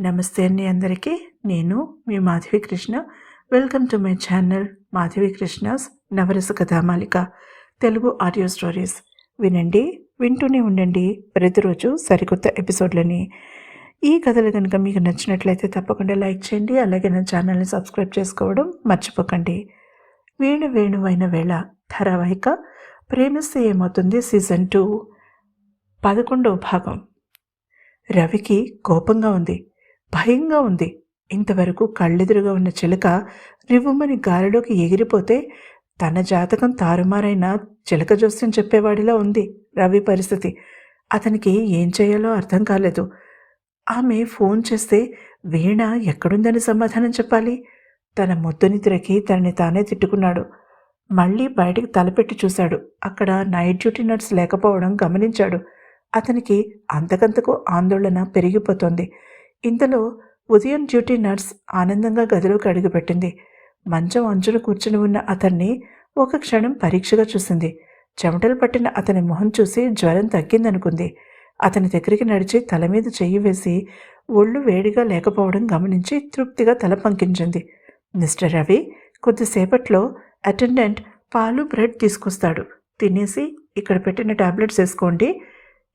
నమస్తే అండి అందరికీ. నేను మీ Madhavi Krishna. Welcome to my channel Madhavi Krishna's Navarasa Kathamalika. Telugu audio stories. వినండి వింటూనే ఉండండి. ప్రతిరోజు సరికొత్త ఎపిసోడ్లని. ఈ కథలు కనుక మీకు నచ్చినట్లయితే తప్పకుండా లైక్ చేయండి. అలాగే నా ఛానల్ని సబ్స్క్రైబ్ చేసుకోవడం మర్చిపోకండి. వేణు వేణువైన వేళ ధారావాహిక ప్రేమిస్తే ఏమవుతుంది సీజన్ టూ. పదకొండవ భాగం. రవికి కోపంగా ఉంది. భయంగా ఉంది. ఇంతవరకు కళ్ళెదురుగా ఉన్న చిలక రివ్వుమని గాలిలోకి ఎగిరిపోతే తన జాతకం తారుమారైన చిలక జోస్యం చెప్పేవాడిలా ఉంది రవి పరిస్థితి. అతనికి ఏం చేయాలో అర్థం కాలేదు. ఆమె ఫోన్ చేస్తే వీణ ఎక్కడుందని సమాధానం చెప్పాలి? తన మొద్దు నిద్రకి తనని తానే తిట్టుకున్నాడు. మళ్ళీ బయటికి తలపెట్టి చూశాడు. అక్కడ నైట్ డ్యూటీ నర్స్ లేకపోవడం గమనించాడు. అతనికి అంతకంతకు ఆందోళన పెరిగిపోతోంది. ఇంతలో ఉదయం డ్యూటీ నర్స్ ఆనందంగా గదిలోకి అడుగుపెట్టింది మంచం అంచున కూర్చుని ఉన్న అతన్ని ఒక క్షణం పరీక్షగా చూసింది. చెమటలు పట్టిన అతని మొహం చూసి జ్వరం తగ్గిందనుకుంది. అతని దగ్గరికి నడిచి తల మీద చెయ్యి వేసి ఒళ్ళు వేడిగా లేకపోవడం గమనించి తృప్తిగా తల పంకించింది. మిస్టర్ రవి కొద్దిసేపట్లో అటెండెంట్ పాలు బ్రెడ్ తీసుకొస్తాడు. తినేసి ఇక్కడ పెట్టిన టాబ్లెట్స్ వేసుకోండి.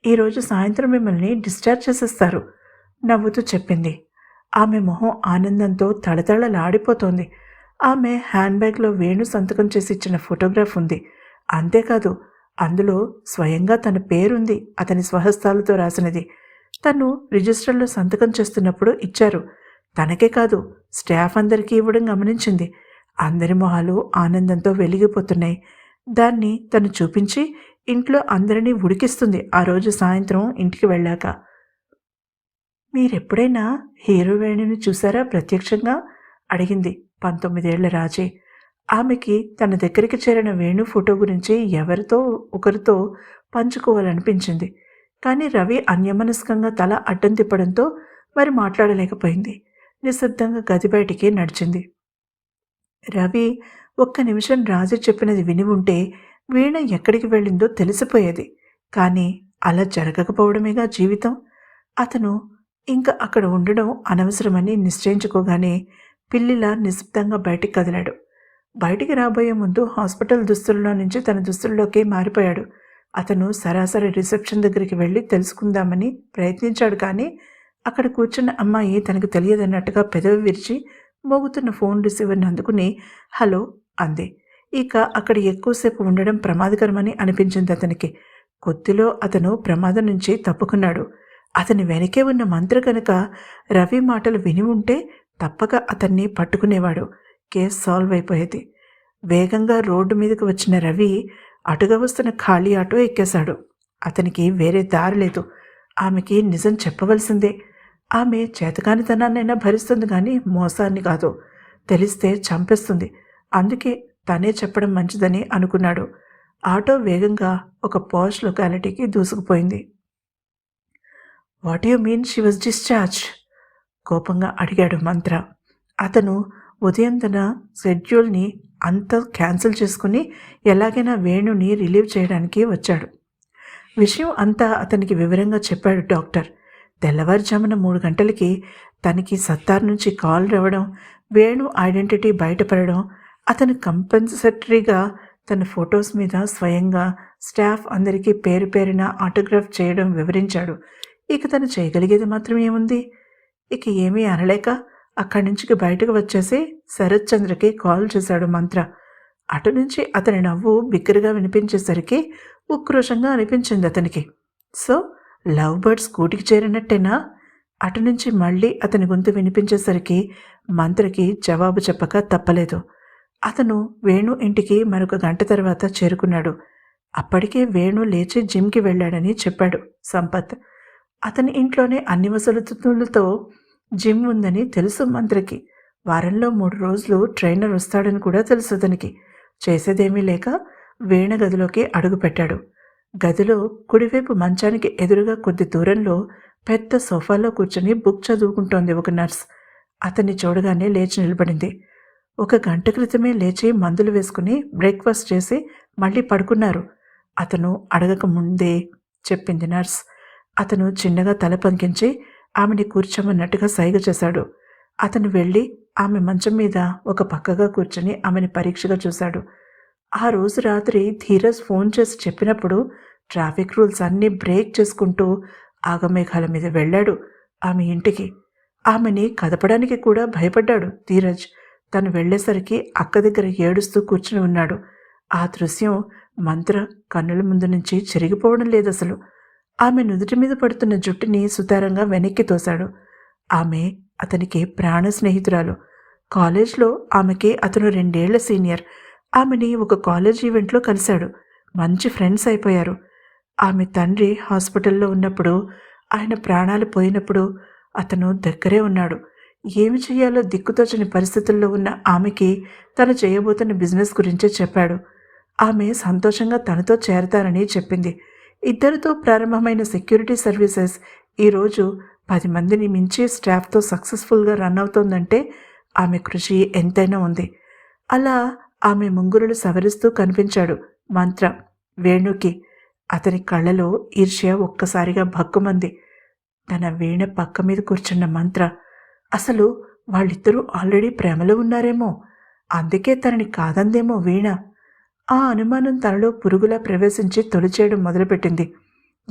ఈరోజు సాయంత్రం మిమ్మల్ని డిశ్చార్జ్ చేసేస్తారు. నవ్వుతూ చెప్పింది. ఆమె మొహం ఆనందంతో తళతళలాడిపోతోంది. ఆమె హ్యాండ్ బ్యాగ్లో వేణు సంతకం చేసి ఇచ్చిన ఫోటోగ్రాఫ్ ఉంది. అంతేకాదు అందులో స్వయంగా తన పేరుంది అతని స్వహస్తాలతో రాసినది. తను రిజిస్టర్లో సంతకం చేస్తున్నప్పుడు ఇచ్చారు. తనకే కాదు స్టాఫ్ అందరికీ ఇవ్వడం గమనించింది. అందరి మొహాలు ఆనందంతో వెలిగిపోతున్నాయి. దాన్ని తను చూపించి ఇంట్లో అందరినీ ఉడికిస్తుంది ఆ రోజు సాయంత్రం ఇంటికి వెళ్ళాక. మీరెప్పుడైనా హీరోయిన్ని చూసారా? ప్రత్యక్షంగా? అడిగింది పంతొమ్మిదేళ్ళ రాజే. ఆమెకి తన దగ్గరికి చేరిన వేణు ఫోటో గురించి ఎవరితో ఒకరితో పంచుకోవాలనిపించింది. కానీ రవి అన్యమనస్కంగా తల అడ్డం తిప్పడంతో మరి మాట్లాడలేకపోయింది. నిశ్శబ్దంగా గది బయటికి నడిచింది. రవి ఒక్క నిమిషం రాజు చెప్పినది విని ఉంటే వీణ ఎక్కడికి వెళ్ళిందో తెలిసిపోయేది. కానీ అలా జరగకపోవడమేగా జీవితం? అతను ఇంకా అక్కడ ఉండడం అనవసరమని నిశ్చయించుకోగానే పిల్లిలా నిశ్శబ్దంగా బయటికి కదిలాడు. బయటికి రాబోయే ముందు హాస్పిటల్ దుస్తుల్లో నుంచి తన దుస్తుల్లోకి మారిపోయాడు. అతను సరాసరి రిసెప్షన్ దగ్గరికి వెళ్ళి తెలుసుకుందామని ప్రయత్నించాడు కానీ అక్కడ కూర్చున్న అమ్మాయి తనకు తెలియదన్నట్టుగా పెదవి విరిచి మోగుతున్న ఫోన్ రిసీవర్ని అందుకుని హలో అంది. ఇక అక్కడ ఎక్కువసేపు ఉండడం ప్రమాదకరమని అనిపించింది అతనికి. కొద్దిలో అతను ప్రమాదం నుంచి తప్పుకున్నాడు. అతని వెనకే ఉన్న మంత్రి కనుక రవి మాటలు విని ఉంటే తప్పక అతన్ని పట్టుకునేవాడు. కేసు సాల్వ్ అయిపోయేది. వేగంగా రోడ్డు మీదకి వచ్చిన రవి అటుగా వస్తున్న ఖాళీ ఆటో ఎక్కేశాడు. అతనికి వేరే దారి లేదు. ఆమెకి నిజం చెప్పవలసిందే. ఆమె చేతకానితనాన్నైనా భరిస్తుంది కానీ మోసాన్ని కాదు. తెలిస్తే చంపేస్తుంది. అందుకే తనే చెప్పడం మంచిదని అనుకున్నాడు. ఆటో వేగంగా ఒక పోస్ట్ లొకాలిటీకి దూసుకుపోయింది. What you mean she was discharge కోపంగా అడిగాడు మంత్ర. అతను ఉదయం తన షెడ్యూల్ని అంతా క్యాన్సిల్ చేసుకుని ఎలాగైనా వేణుని రిలీవ్ చేయడానికి వచ్చాడు. విషయం అంతా అతనికి వివరంగా చెప్పాడు డాక్టర్. తెల్లవారుజామున మూడు గంటలకి తనకి సత్తార్ నుంచి కాల్ రావడం వేణు ఐడెంటిటీ బయటపడడం అతను కంపల్సటరీగా తన ఫొటోస్ మీద స్వయంగా స్టాఫ్ అందరికీ పేరు పేరున ఆటోగ్రాఫ్ చేయడం వివరించాడు. ఇక తను చేయగలిగేది మాత్రం ఏముంది? ఇక ఏమీ అనలేక అక్కడి నుంచి బయటకు వచ్చేసి శరత్ చంద్రకి కాల్ చేశాడు మంత్ర. అటు నుంచి అతని నవ్వు బిగ్గరగా వినిపించేసరికి ఉక్రోషంగా అనిపించింది అతనికి. సో లవ్ బర్డ్ స్కూటీకి చేరినట్టేనా? అటు నుంచి మళ్ళీ అతని గొంతు వినిపించేసరికి మంత్రికి జవాబు చెప్పక తప్పలేదు. అతను వేణు ఇంటికి మరొక గంట తర్వాత చేరుకున్నాడు. అప్పటికే వేణు లేచి జిమ్కి వెళ్ళాడని చెప్పాడు సంపత్. అతని ఇంట్లోనే అన్ని వసతులతో జిమ్ ఉందని తెలుసు మంత్రికి. వారంలో మూడు రోజులు ట్రైనర్ వస్తాడని కూడా తెలుసు అతనికి. చేసేదేమీ లేక వేణ గదిలోకి అడుగుపెట్టాడు గదిలో కుడివైపు మంచానికి ఎదురుగా కొద్ది దూరంలో పెద్ద సోఫాలో కూర్చొని బుక్ చదువుకుంటోంది ఒక నర్స్. అతన్ని చూడగానే లేచి నిలబడింది. ఒక గంట క్రితమే లేచి మందులు వేసుకుని బ్రేక్ఫాస్ట్ చేసి మళ్ళీ పడుకున్నారు. అతను అడగక ముందే చెప్పింది నర్స్ అతను చిన్నగా తల పంకించి ఆమెని కూర్చోమన్నట్టుగా సైగ చేశాడు. అతను వెళ్ళి ఆమె మంచం మీద ఒక పక్కగా కూర్చొని ఆమెని పరీక్షగా చూశాడు. ఆ రోజు రాత్రి ధీరజ్ ఫోన్ చేసి చెప్పినప్పుడు ట్రాఫిక్ రూల్స్ అన్నీ బ్రేక్ చేసుకుంటూ ఆగమేఘాల మీద వెళ్ళాడు ఆమె ఇంటికి. ఆమెని కదపడానికి కూడా భయపడ్డాడు ధీరజ్. తను వెళ్ళేసరికి అక్క దగ్గర ఏడుస్తూ కూర్చుని ఉన్నాడు. ఆ దృశ్యం మంత్ర కన్నుల ముందు నుంచి చెరిగిపోవడం లేదు అసలు ఆమె నుదుటి మీద పడుతున్న జుట్టుని సుతారంగా వెనక్కి తోశాడు. ఆమె అతనికి ప్రాణ స్నేహితురాలు. కాలేజ్లో ఆమెకి అతను రెండేళ్ళ సీనియర్. ఆమెని ఒక కాలేజ్ ఈవెంట్లో కలిశాడు. మంచి ఫ్రెండ్స్ అయిపోయారు. ఆమె తండ్రి హాస్పిటల్లో ఉన్నప్పుడు ఆయన ప్రాణాలు పోయినప్పుడు అతను దగ్గరే ఉన్నాడు. ఏమి చేయాలో దిక్కుతోచని పరిస్థితుల్లో ఉన్న ఆమెకి తను చేయబోతున్న బిజినెస్ గురించే చెప్పాడు. ఆమె సంతోషంగా తనతో చేరతానని చెప్పింది. ఇద్దరితో ప్రారంభమైన సెక్యూరిటీ సర్వీసెస్ ఈరోజు పది మందిని మించి స్టాఫ్తో సక్సెస్ఫుల్గా రన్ అవుతోందంటే ఆమె కృషి ఎంతైనా ఉంది. అలా ఆమె ముంగురులు సవరిస్తూ కనిపించాడు మంత్ర వేణుకి. అతని కళ్ళలో ఈర్ష్య ఒక్కసారిగా భక్కుమంది తన వీణ పక్క మీద కూర్చున్న మంత్ర అసలు వాళ్ళిద్దరూ ఆల్రెడీ ప్రేమలో ఉన్నారేమో అందుకే తనని కాదందేమో వీణ. ఆ అనుమానం తనలో పురుగులా ప్రవేశించి తొలిచేయడం మొదలుపెట్టింది.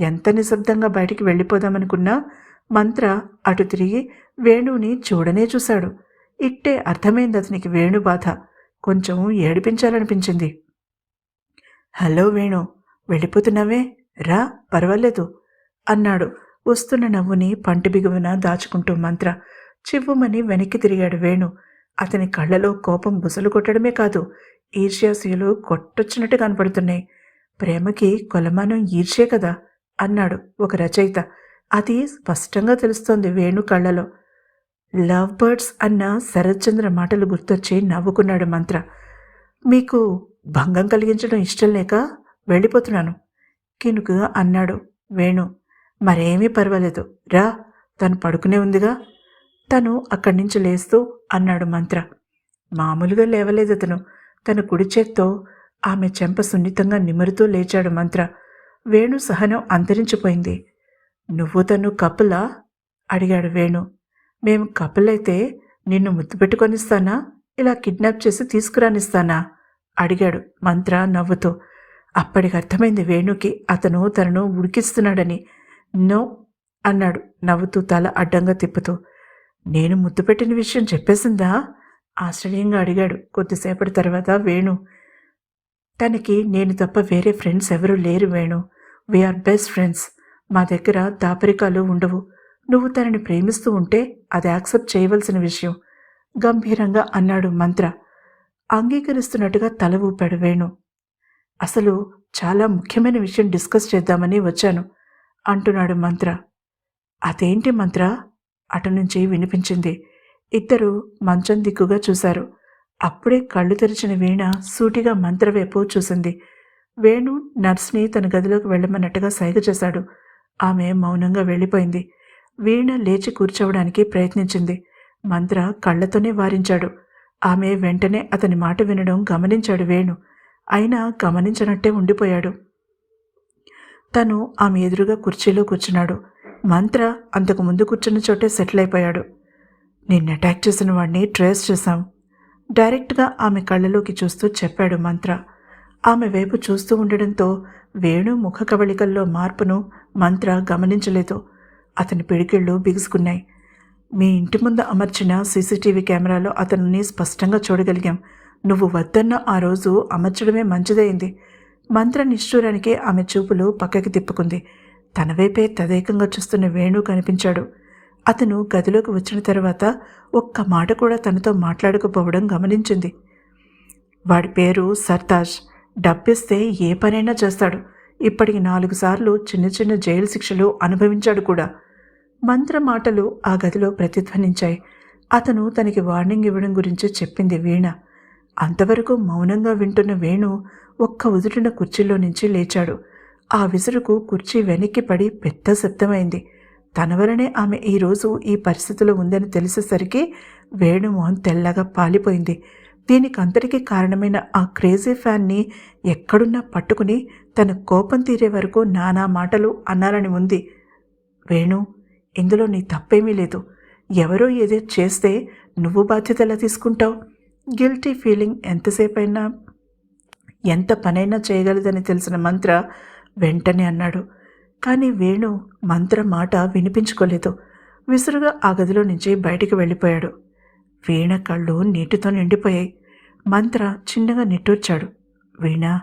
ఎంత నిశ్శబ్దంగా బయటికి వెళ్ళిపోదామనుకున్నా మంత్ర అటు తిరిగి వేణువుని చూడనే చూశాడు. ఇట్టే అర్థమైంది అతనికి వేణు బాధ. కొంచెం ఏడిపించాలనిపించింది. హలో వేణు వెళ్ళిపోతున్నావే? రా పర్వాలేదు అన్నాడు. వస్తున్న నవ్వుని పంటి బిగువన దాచుకుంటూ మంత్ర చివ్వుమని వెనక్కి తిరిగాడు వేణు. అతని కళ్ళలో కోపం బుసలు కొట్టడమే కాదు ఈర్ష్యాశయులు కొట్టొచ్చినట్టు కనపడుతున్నాయి. ప్రేమకి కొలమానం ఈర్ష్యే కదా అన్నాడు ఒక రచయిత. అది స్పష్టంగా తెలుస్తోంది వేణు కళ్ళలో. లవ్ బర్డ్స్ అన్న శరత్చంద్ర మాటలు గుర్తొచ్చి నవ్వుకున్నాడు మంత్ర. మీకు భంగం కలిగించడం ఇష్టం లేక వెళ్ళిపోతున్నాను కినుకుగా అన్నాడు వేణు. మరేమీ పర్వాలేదు రా తను పడుకునే ఉందిగా. తను అక్కడి నుంచి లేస్తూ అన్నాడు మంత్ర. మామూలుగా లేవలేదు అతను. తన కుడి చేత్తో ఆమె చెంప సున్నితంగా నిమురుతూ లేచాడు మంత్ర. వేణు సహనం అంతరించిపోయింది. నువ్వు తను కపులా? అడిగాడు వేణు. మేము కపులైతే నిన్ను ముద్దు పెట్టుకొనిస్తానా? ఇలా కిడ్నాప్ చేసి తీసుకురానిస్తానా? అడిగాడు మంత్ర నవ్వుతూ. అప్పటికి అర్థమైంది వేణుకి అతను తనను ఉడికిస్తున్నాడని. నో అన్నాడు నవ్వుతూ తల అడ్డంగా తిప్పుతూ. నేను ముద్దు పెట్టిన విషయం చెప్పేసిందా? ఆశ్చర్యంగా అడిగాడు. కొద్దిసేపటి తర్వాత వేణు తనకి నేను తప్ప వేరే ఫ్రెండ్స్ ఎవరూ లేరు వేణు. We are best friends. మా దగ్గర దాపరికాలు ఉండవు. నువ్వు తనని ప్రేమిస్తూ ఉంటే అది యాక్సెప్ట్ చేయవలసిన విషయం. గంభీరంగా అన్నాడు మంత్ర. అంగీకరిస్తున్నట్టుగా తల ఊపాడు వేణు. అసలు చాలా ముఖ్యమైన విషయం డిస్కస్ చేద్దామని వచ్చాను అంటున్నాడు మంత్ర. అదేంటి మంత్ర? అటు నుంచి వినిపించింది. ఇద్దరు మంచం దిక్కుగా చూశారు. అప్పుడే కళ్ళు తెరిచిన వీణ సూటిగా మంత్రవైపు చూసింది. వేణు నర్స్ని తన గదిలోకి వెళ్ళమన్నట్టుగా సైగ చేశాడు. ఆమె మౌనంగా వెళ్ళిపోయింది. వీణ లేచి కూర్చోవడానికి ప్రయత్నించింది. మంత్ర కళ్ళతోనే వారించాడు. ఆమె వెంటనే అతని మాట వినడం గమనించాడు వేణు. అయినా గమనించనట్టే ఉండిపోయాడు. తను ఆమె ఎదురుగా కుర్చీలో కూర్చున్నాడు. మంత్ర అంతకు ముందు కూర్చున్న చోటే సెటిల్ అయిపోయాడు. నిన్ను అటాక్ చేసిన వాడిని ట్రేస్ చేశాం. డైరెక్ట్గా ఆమె కళ్ళలోకి చూస్తూ చెప్పాడు మంత్ర. ఆమె వైపు చూస్తూ ఉండడంతో వేణు ముఖ కవళికల్లో మార్పును మంత్ర గమనించలేదు. అతని పిడికిళ్ళు బిగుసుకున్నాయి. మీ ఇంటి ముందు అమర్చిన సీసీటీవీ కెమెరాలో అతనిని స్పష్టంగా చూడగలిగాం. నువ్వు వద్దన్న ఆ రోజు అమర్చడమే మంచిదైంది. మంత్ర నిష్ఠూరానికి ఆమె చూపులు పక్కకి తిప్పుకుంది. తన వైపే తదేకంగా చూస్తున్న వేణు కనిపించాడు. అతను గదిలోకి వచ్చిన తర్వాత ఒక్క మాట కూడా తనతో మాట్లాడకపోవడం గమనించింది. వాడి పేరు సర్తాజ్. డబ్బిస్తే ఏ పనైనా చేస్తాడు. ఇప్పటికి నాలుగు సార్లు చిన్న చిన్న జైలు శిక్షలు అనుభవించాడు కూడా. మంత్ర మాటలు ఆ గదిలో ప్రతిధ్వనించాయి. అతను తనకి వార్నింగ్ ఇవ్వడం గురించి చెప్పింది వీణ. అంతవరకు మౌనంగా వింటున్న వేణు ఒక్క ఉదుటిన కుర్చీలో నుంచి లేచాడు. ఆ విసురుకు కుర్చీ వెనక్కి పడి పెద్ద శబ్దమైంది. తన వలనే ఆమె ఈరోజు ఈ పరిస్థితిలో ఉందని తెలిసేసరికి వేణుమోహన్ తెల్లగా పాలిపోయింది. దీనికి అందరికీ కారణమైన ఆ క్రేజీ ఫ్యాన్ని ఎక్కడున్నా పట్టుకుని తన కోపం తీరే వరకు నానా మాటలు అన్నాలని ఉంది. వేణు ఇందులో నీ తప్పేమీ లేదు. ఎవరో ఏదో చేస్తే నువ్వు బాధ్యత ఎలా తీసుకుంటావు? గిల్టీ ఫీలింగ్ ఎంతసేపైనా ఎంత పనైనా చేయగలదని తెలిసిన మంత్ర వెంటనే అన్నాడు. కానీ వేణు మంత్ర మాట వినిపించుకోలేదు. విసురుగా ఆ గదిలో నుంచి బయటికి వెళ్ళిపోయాడు. వీణ కళ్ళు నీటితో నిండిపోయాయి. మంత్ర చిన్నగా నిట్టూర్చాడు. వీణ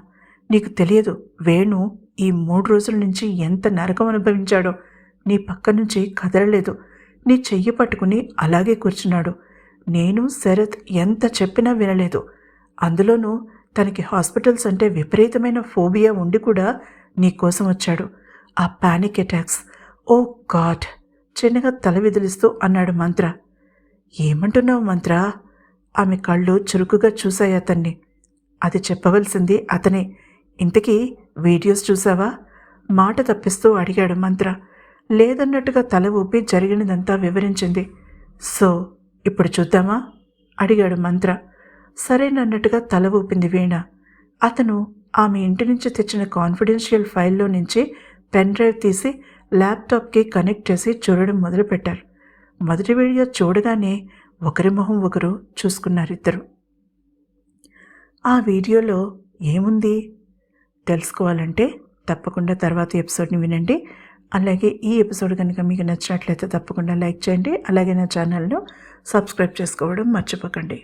నీకు తెలియదు వేణు ఈ మూడు రోజుల నుంచి ఎంత నరకం అనుభవించాడో. నీ పక్క నుంచి కదలలేదు. నీ చెయ్యి పట్టుకుని అలాగే కూర్చున్నాడు. నేను శరత్ ఎంత చెప్పినా వినలేదు. అందులోనూ తనకి హాస్పిటల్స్ అంటే విపరీతమైన ఫోబియా ఉండి కూడా నీ కోసం వచ్చాడు. ఆ పానిక్ అటాక్స్ ఓ గాడ్ చిన్నగా తల విదిలిస్తూ అన్నాడు మంత్ర. ఏమంటున్నావు మంత్ర? ఆమె కళ్ళు చురుకుగా చూశాయి అతన్ని. అది చెప్పవలసింది అతనే. ఇంతకీ వీడియోస్ చూసావా మాట తప్పిస్తూ అడిగాడు మంత్ర. లేదన్నట్టుగా తల ఊపి జరిగినదంతా వివరించింది. సో ఇప్పుడు చూద్దామా? అడిగాడు మంత్ర. సరేనన్నట్టుగా తల ఊపింది వీణ. అతను ఆమె ఇంటి నుంచి తెచ్చిన కాన్ఫిడెన్షియల్ ఫైల్లో నుంచి పెన్ డ్రైవ్ తీసి ల్యాప్టాప్కి కనెక్ట్ చేసి చూడడం మొదలుపెట్టారు. మొదటి వీడియో చూడగానే ఒకరి మొహం ఒకరు చూసుకున్నారు ఇద్దరు. ఆ వీడియోలో ఏముంది? తెలుసుకోవాలంటే తప్పకుండా తర్వాత ఎపిసోడ్ని వినండి. అలాగే ఈ ఎపిసోడ్ కనుక మీకు నచ్చినట్లయితే తప్పకుండా లైక్ చేయండి. అలాగే నా ఛానల్ను సబ్స్క్రైబ్ చేసుకోవడం మర్చిపోకండి.